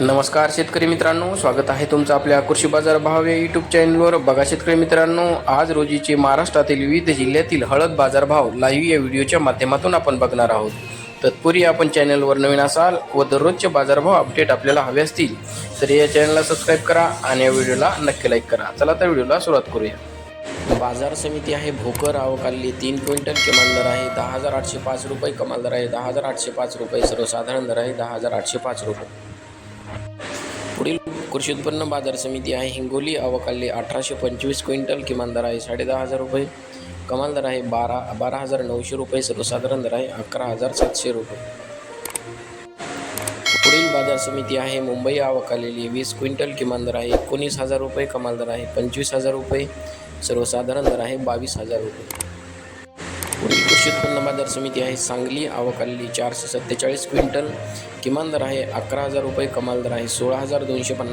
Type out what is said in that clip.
नमस्कार शेतकरी मित्रांनो स्वागत आहे तुमचं आपल्या कृषी बाजार भाव या यूट्यूब चॅनलवर बघा शेतकरी मित्रांनो आज रोजीचे महाराष्ट्रातील विविध जिल्ह्यातील हळद बाजारभाव लाईव्ह या व्हिडिओच्या माध्यमातून आपण बघणार आहोत. तत्पूर्वी आपण चॅनलवर नवीन असाल व दररोजचे बाजारभाव अपडेट आपल्याला हवे असतील तर या चॅनलला सबस्क्राईब करा आणि या व्हिडिओला नक्की लाईक करा. चला तर व्हिडिओला सुरुवात करूया. बाजार समिती आहे भोकर आवकाली तीन क्विंटल किमान दर आहे दहा हजार आठशे पाच रुपये कमाल दर आहे दहा हजार आठशे पाच रुपये सर्वसाधारण दर आहे दहा हजार आठशे पाच रुपये. पुढील कृषी उत्पन्न बाजार समिती आहे. हिंगोली अवकाली अठराशे पंचवीस क्विंटल किमान दर आहे. साडेदहा हजार रुपये. कमाल दर आहे. बारा बारा हजार नऊशे रुपये. सर्वसाधारण दर आहे. अकरा हजार सातशे रुपये. पुढील बाजार समिती आहे. मुंबई आवकालेली वीस क्विंटल किमान दर आहे. एकोणीस हजार रुपये. कमाल दर आहे. पंचवीस हजार रुपये. सर्वसाधारण दर आहे. बावीस हजार रुपये. कृषी उत्पन्न बाजार समिती आहे सांगली. अवकाली चारशे सत्तेचाळीस क्विंटल. किमान दर आहे अकरा हजार रुपये कमाल दर आहे सोळा हजार दोनशे पन्नास